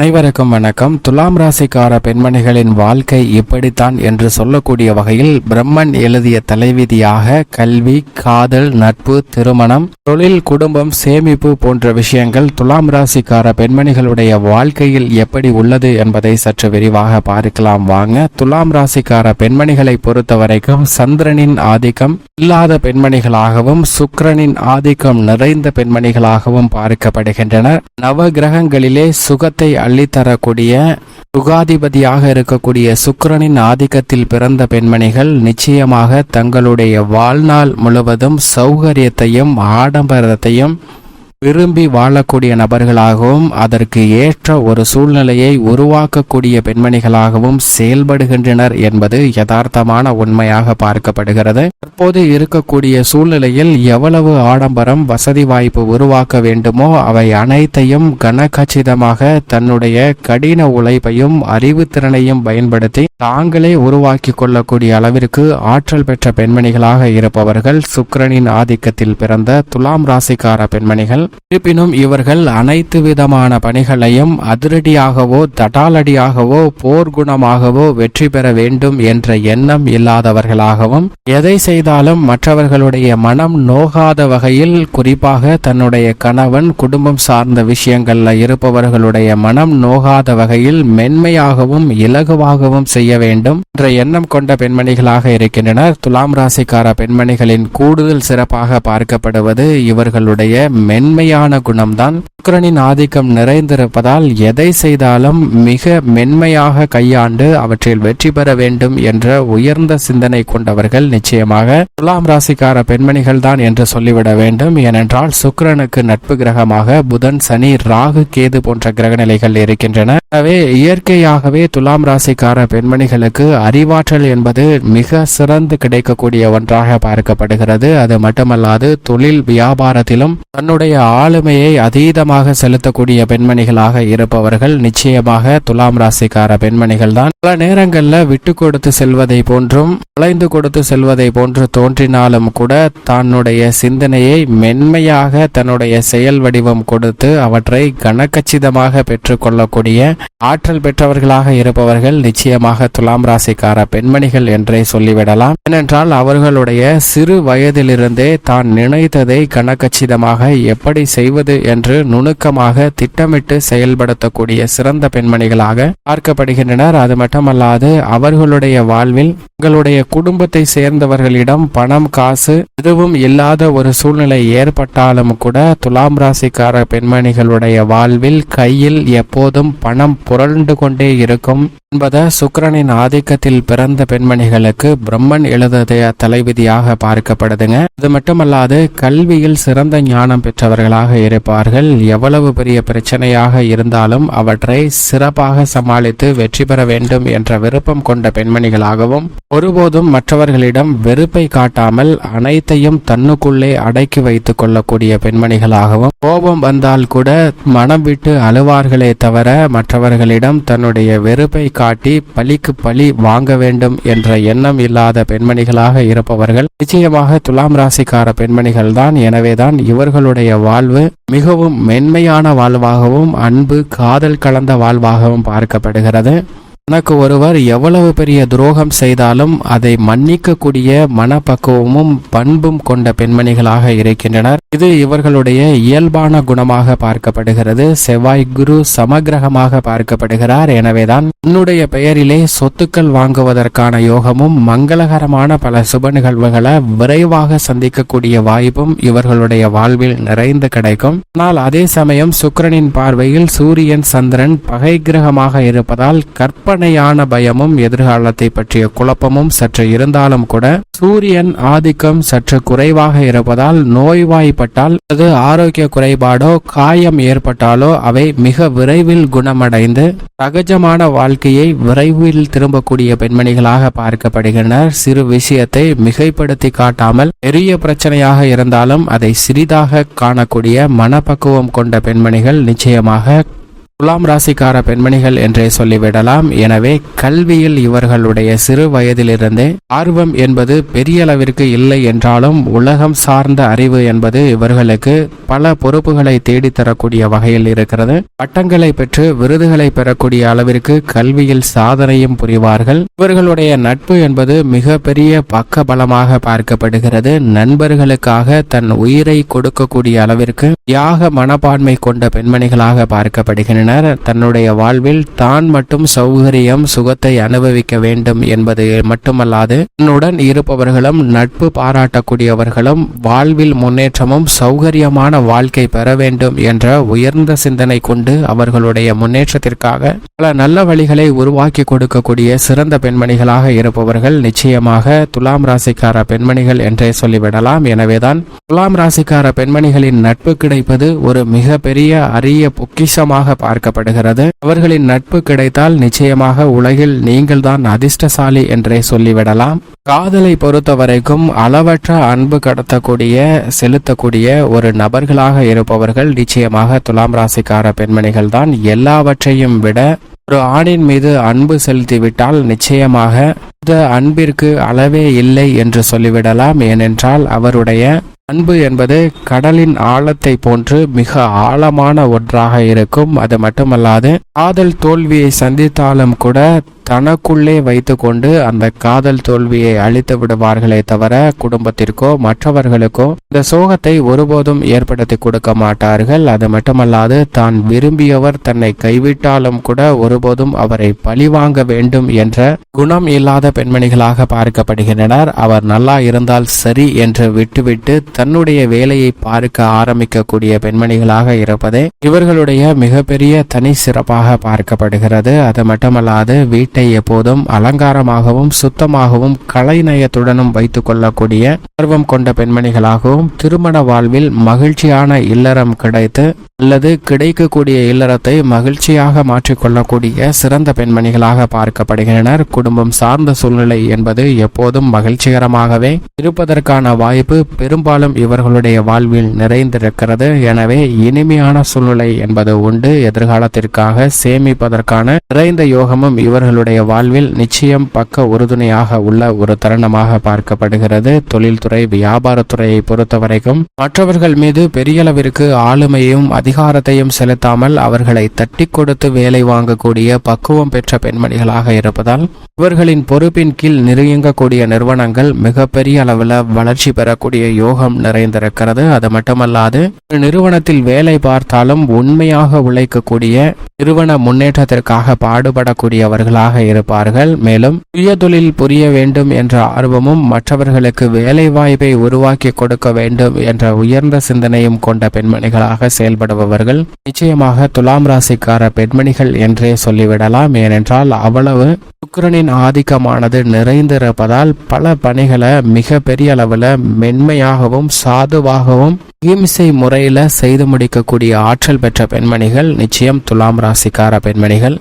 அனைவருக்கும் வணக்கம். துலாம் ராசிக்கார பெண்மணிகளின் வாழ்க்கை இப்படித்தான் என்று சொல்லக்கூடிய வகையில் பிரம்மன் எழுதிய தலைவிதியாக கல்வி காதல் நட்பு திருமணம் தொழில் குடும்பம் சேமிப்பு போன்ற விஷயங்கள் துலாம் ராசிக்கார பெண்மணிகளுடைய வாழ்க்கையில் எப்படி உள்ளது என்பதை சற்று விரிவாக பார்க்கலாம். வாங்க துலாம் ராசிக்கார பெண்மணிகளை பொறுத்த வரைக்கும் சந்திரனின் ஆதிக்கம் இல்லாத பெண்மணிகளாகவும் சுக்கரனின் ஆதிக்கம் நிறைந்த பெண்மணிகளாகவும் பார்க்கப்படுகின்றனர். நவ கிரகங்களிலே சுகத்தை அள்ளித்தரக்கூடிய சுகாதிபதியாக இருக்கக்கூடிய சுக்கரனின் ஆதிக்கத்தில் பிறந்த பெண்மணிகள் நிச்சயமாக தங்களுடைய வாழ்நாள் முழுவதும் சௌகரியத்தையும் ஆடம்பரத்தையும் விரும்பி வாழக்கூடிய நபர்களாகவும் அதற்கு ஏற்ற ஒரு சூழ்நிலையை உருவாக்கக்கூடிய பெண்மணிகளாகவும் செயல்படுகின்றனர் என்பது யதார்த்தமான உண்மையாக பார்க்கப்படுகிறது. தற்போது இருக்கக்கூடிய சூழ்நிலையில் எவ்வளவு ஆடம்பரம் வசதி வாய்ப்பு உருவாக்க வேண்டுமோ அவை அனைத்தையும் கனகச்சிதமாக தன்னுடைய கடின உழைப்பையும் அறிவுத்திறனையும் பயன்படுத்தி தாங்களே உருவாக்கி கொள்ளக்கூடிய அளவிற்கு ஆற்றல் பெற்ற பெண்மணிகளாக இருப்பவர்கள் சுக்கரனின் ஆதிக்கத்தில் பிறந்த துலாம் ராசிக்கார பெண்மணிகள். இருப்பினும் இவர்கள் அனைத்து விதமான பணிகளையும் அதிரடியாகவோ தட்டாலடியாகவோ போர்க்குணமாகவோ வெற்றி பெற வேண்டும் என்ற எண்ணம் இல்லாதவர்களாகவும் எதை செய்தாலும் மற்றவர்களுடைய மனம் நோகாத வகையில் குறிப்பாக தன்னுடைய கணவன் குடும்பம் சார்ந்த விஷயங்கள்ல இருப்பவர்களுடைய மனம் நோகாத வகையில் மென்மையாகவும் இலகுவாகவும் செய்ய வேண்டும் என்ற எண்ணம் கொண்ட பெண்மணிகளாக இருக்கின்றனர். துலாம் ராசிக்கார பெண்மணிகளின் கூடுதல் சிறப்பாக பார்க்கப்படுவது இவர்களுடைய மென்மையான குணம்தான். சுக்கரனின் ஆதிக்கம் நிறைந்திருப்பதால் எதை செய்தாலும் மிக மென்மையாக கையாண்டு அவற்றில் வெற்றி பெற வேண்டும் என்ற உயர்ந்த சிந்தனை கொண்டவர்கள் நிச்சயமாக துலாம் ராசிக்கார பெண்மணிகள் தான் என்று சொல்லிவிட வேண்டும். ஏனென்றால் சுக்கரனுக்கு நட்பு கிரகமாக புதன் சனி ராகு கேது போன்ற கிரகநிலைகள் இருக்கின்றன. எனவே இயற்கையாகவே துலாம் ராசிக்கார பெண்மணிகளுக்கு அறிவாற்றல் என்பது மிக சிறந்து கிடைக்கக்கூடிய ஒன்றாக பார்க்கப்படுகிறது. அது மட்டுமல்லாது தொழில் வியாபாரத்திலும் தன்னுடைய ஆளுமையை அதீதமாக செலுத்தக்கூடிய பெண்மணிகளாக இருப்பவர்கள் நிச்சயமாக துலாம் ராசிக்கார பெண்மணிகள் தான் பல நேரங்களில் விட்டு கொடுத்து செல்வதை போன்றும் அலைந்து கொடுத்து செல்வதை போன்று தோன்றினாலும் கூட தன்னுடைய சிந்தனையை மென்மையாக தன்னுடைய செயல் வடிவம் கொடுத்து அவற்றை கனக்கச்சிதமாக பெற்றுக்கொள்ளக்கூடிய ஆற்றல் பெற்றவர்களாக இருப்பவர்கள் நிச்சயமாக துலாம் ராசிக்கார பெண்மணிகள் என்றே சொல்லிவிடலாம். ஏனென்றால் அவர்களுடைய சிறு வயதிலிருந்தே தான் நினைத்ததை கனக்கச்சிதமாக எப்படி செய்வது என்று நுணுக்கமாக திட்டமிட்டு செயல்படுத்தக்கூடிய சிறந்த பெண்மணிகளாக பார்க்கப்படுகின்றனர். அது மட்டுமல்லாது அவர்களுடைய வாழ்வில் தங்களுடைய குடும்பத்தை சேர்ந்தவர்களிடம் பணம் காசு எதுவும் இல்லாத ஒரு சூழ்நிலை ஏற்பட்டாலும் கூட துலாம் ராசிக்கார பெண்மணிகளுடைய வாழ்வில் கையில் எப்போதும் பணம் புரண்டு கொண்டே இருக்கும் என்பதை சுக்கரனின் ஆதிக்கத்தில் பிறந்த பெண்மணிகளுக்கு பிரம்மன் எழுதிய தலைவிதியாக பார்க்கப்படுதுங்க. அது மட்டுமல்லாது கல்வியில் சிறந்த ஞானம் பெற்றவர்களாக இருப்பார்கள். எவ்வளவு பெரிய பிரச்சனையாக இருந்தாலும் அவற்றை சிறப்பாக சமாளித்து வெற்றி பெற வேண்டும் என்ற விருப்பம் கொண்ட பெண்மணிகளாகவும் ஒருபோதும் மற்றவர்களிடம் வெறுப்பை காட்டாமல் அனைத்தையும் தன்னுக்குள்ளே அடக்கி வைத்துக் கொள்ளக்கூடிய பெண்மணிகளாகவும் கோபம் வந்தால் கூட மனம் விட்டு அழுவார்களே தவிர மற்றவர்களிடம் தன்னுடைய வெறுப்பை காட்டி பழிக்கு பழி வாங்க வேண்டும் என்ற எண்ணம் இல்லாத பெண்மணிகளாக இருப்பவர்கள் நிச்சயமாக துலாம் ராசிக்கார பெண்மணிகள் தான் எனவேதான் இவர்களுடைய வாழ்வு மிகவும் மென்மையான வாழ்வாகவும் அன்பு காதல் கலந்த வாழ்வாகவும் பார்க்கப்படுகிறது. தனக்கு ஒருவர் எவ்வளவு பெரிய துரோகம் செய்தாலும் அதை மன்னிக்கக்கூடிய மனப்பக்குவமும் பண்பும் கொண்ட பெண்மணிகளாக இருக்கின்றனர். இது இவர்களுடைய இயல்பான குணமாக பார்க்கப்படுகிறது. செவ்வாய் குரு சமகிரகமாக பார்க்கப்படுகிறார். எனவேதான் தன்னுடைய பெயரிலே சொத்துக்கள் வாங்குவதற்கான யோகமும் மங்களகரமான பல சுப நிகழ்வுகளை விரைவாக சந்திக்கக்கூடிய வாய்ப்பும் இவர்களுடைய வாழ்வில் நிறைந்து கிடைக்கும். ஆனால் அதே சமயம் சுக்கரனின் பார்வையில் சூரியன் சந்திரன் பகை கிரகமாக இருப்பதால் கற்பனையான பயமும் எதிர்காலத்தை பற்றிய குழப்பமும் சற்று இருந்தாலும் கூட சூரியன் ஆதிக்கம் சற்று குறைவாக இருப்பதால் நோய்வாய்ப்பட்டால் அது ஆரோக்கிய குறைபாடோ காயம் ஏற்பட்டாலோ அவை மிக விரைவில் குணமடைந்து சகஜமான வாழ்க்கையை விரைவில் திரும்பக்கூடிய பெண்மணிகளாக பார்க்கப்படுகின்றனர். சிறு விஷயத்தை மிகைப்படுத்தி காட்டாமல் பெரிய பிரச்சனையாக இருந்தாலும் அதை சிறிதாக காணக்கூடிய மனப்பக்குவம் கொண்ட பெண்மணிகள் நிச்சயமாக துலாம் ராசிக்கார பெண்மணிகள் என்றே சொல்லிவிடலாம். எனவே கல்வியில் இவர்களுடைய சிறு வயதிலிருந்தே ஆர்வம் என்பது பெரிய அளவிற்கு இல்லை என்றாலும் உலகம் சார்ந்த அறிவு என்பது இவர்களுக்கு பல பொறுப்புகளை தேடித்தரக்கூடிய வகையில் இருக்கிறது. பட்டங்களை பெற்று விருதுகளை பெறக்கூடிய அளவிற்கு கல்வியில் சாதனையும் புரிவார்கள். இவர்களுடைய நட்பு என்பது மிக பெரிய பக்க பலமாக பார்க்கப்படுகிறது. நண்பர்களுக்காக தன் உயிரை கொடுக்கக்கூடிய அளவிற்கு தியாக மனப்பான்மை கொண்ட பெண்மணிகளாக பார்க்கப்படுகின்றனர் தன்னுடைய வாழ்வில் தான் மட்டும் சௌகரியம் சுகத்தை அனுபவிக்க வேண்டும் என்பது மட்டுமல்லாது தன்னுடன் இருப்பவர்களும் நட்பு பாராட்டக்கூடியவர்களும் வாழ்வில் முன்னேற்றமும் சௌகரியமான வாழ்க்கை பெற வேண்டும் என்ற உயர்ந்த சிந்தனை கொண்டு அவர்களுடைய முன்னேற்றத்திற்காக பல நல்ல வழிகளை உருவாக்கி கொடுக்கக்கூடிய சிறந்த பெண்மணிகளாக இருப்பவர்கள் நிச்சயமாக துலாம் ராசிக்கார பெண்மணிகள் என்றே சொல்லிவிடலாம். எனவேதான் துலாம் ராசிக்கார பெண்மணிகளின் நட்பு கிடைப்பது ஒரு மிக பெரிய அரிய பொக்கிஷமாக பார்க்க பார்க்கப்படுகிறது. அவர்களின் நட்பு கிடைத்தால் நிச்சயமாக உலகில் நீங்கள்தான் அதிர்ஷ்டசாலி என்றே சொல்லிவிடலாம். காதலை பொறுத்தவரைக்கும் அளவற்ற அன்பு கடத்தக்கூடிய செலுத்தக்கூடிய ஒரு நபர்களாக இருப்பவர்கள் நிச்சயமாக துலாம் ராசிக்கார பெண்மணிகள் தான் எல்லாவற்றையும் விட ஒரு ஆணின் மீது அன்பு செலுத்திவிட்டால் நிச்சயமாக இந்த அன்பிற்கு அளவே இல்லை என்று சொல்லிவிடலாம். ஏனென்றால் அவருடைய அன்பு என்பது கடலின் ஆழத்தை போன்று மிக ஆழமான ஒன்றாக இருக்கும். அது மட்டுமல்லாது காதல் தோல்வியை சந்தித்தாலும் கூட தனக்குள்ளே வைத்துக்கொண்டு அந்த காதல் தோல்வியை அழித்து விடுவார்களே தவிர குடும்பத்திற்கோ மற்றவர்களுக்கோ இந்த சோகத்தை ஒருபோதும் ஏற்படுத்தி கொடுக்க மாட்டார்கள். அது மட்டுமல்லாது தான் விரும்பியவர் தன்னை கைவிட்டாலும் கூட ஒருபோதும் அவரை பழிவாங்க வேண்டும் என்ற குணம் இல்லாத பெண்மணிகளாக பார்க்கப்படுகின்றனர். அவர் நல்லா இருந்தால் சரி என்று விட்டுவிட்டு தன்னுடைய வேலையை பார்க்க ஆரம்பிக்கக்கூடிய பெண்மணிகளாக இருப்பதே இவர்களுடைய மிகப்பெரிய தனி சிறப்பாக பார்க்கப்படுகிறது. அது மட்டுமல்லாது வீட்டை எப்போதும் அலங்காரமாகவும் சுத்தமாகவும் கலைநயத்துடனும் வைத்துக் கொள்ளக்கூடிய ஆர்வம் கொண்ட பெண்மணிகளாகவும் திருமண வாழ்வில் மகிழ்ச்சியான இல்லறம் கிடைத்து அல்லது கிடைக்கக்கூடிய இல்லறத்தை மகிழ்ச்சியாக மாற்றிக்கொள்ளக்கூடிய சிறந்த பெண்மணிகளாக பார்க்கப்படுகின்றனர். குடும்பம் சார்ந்த சூழ்நிலை என்பது எப்போதும் மகிழ்ச்சிகரமாகவே இருப்பதற்கான வாய்ப்பு பெரும்பாலும் இவர்களுடைய வாழ்வில் நிறைந்திருக்கிறது. எனவே இனிமையான சூழ்நிலை என்பது உண்டு. எதிர்காலத்திற்காக சேமிப்பதற்கான நிறைந்த யோகமும் இவர்களுடைய வாழ்வில் நிச்சயம் பக்க உறுதுணையாக உள்ள ஒரு தருணமாக பார்க்கப்படுகிறது. தொழில்துறை வியாபாரத்துறையை பொறுத்தவரைக்கும் மற்றவர்கள் மீது பெரியளவிற்கு ஆளுமையும் அதிகாரத்தையும் செலுத்தாமல் அவர்களை தட்டி கொடுத்து வேலை வாங்கக்கூடிய பக்குவம் பெற்ற பெண்மணிகளாக இருப்பதால் இவர்களின் பொறுப்பின் கீழ் நிறுங்கக்கூடிய நிறுவனங்கள் மிகப்பெரிய அளவில் வளர்ச்சி பெறக்கூடிய யோகம் நிறைந்திருக்கிறது. அது மட்டுமல்லாது ஒரு நிறுவனத்தில் வேலை பார்த்தாலும் உண்மையாக உழைக்கக்கூடிய நிறுவன முன்னேற்றத்திற்காக பாடுபடக்கூடியவர்களாக இருப்பார்கள். மேலும் சுய தொழில் புரிய வேண்டும் என்ற ஆர்வமும் மற்றவர்களுக்கு வேலை வாய்ப்பை உருவாக்கி கொடுக்க வேண்டும் என்ற உயர்ந்த சிந்தனையும் கொண்ட பெண்மணிகளாக செயல்படுபவர்கள் நிச்சயமாக துலாம் ராசிக்கார பெண்மணிகள் என்றே சொல்லிவிடலாம். ஏனென்றால் அவ்வளவு சுக்கரனின் ஆதிக்கமானது நிறைந்திருப்பதால் பல பணிகளை மிக பெரிய அளவில் மென்மையாகவும் சாதுவாகவும் இம்சை முறையில் செய்து முடிக்கக்கூடிய ஆற்றல் பெற்ற பெண்மணிகள் நிச்சயம் துலாம் ராசிக்கார பெண்மணிகள்.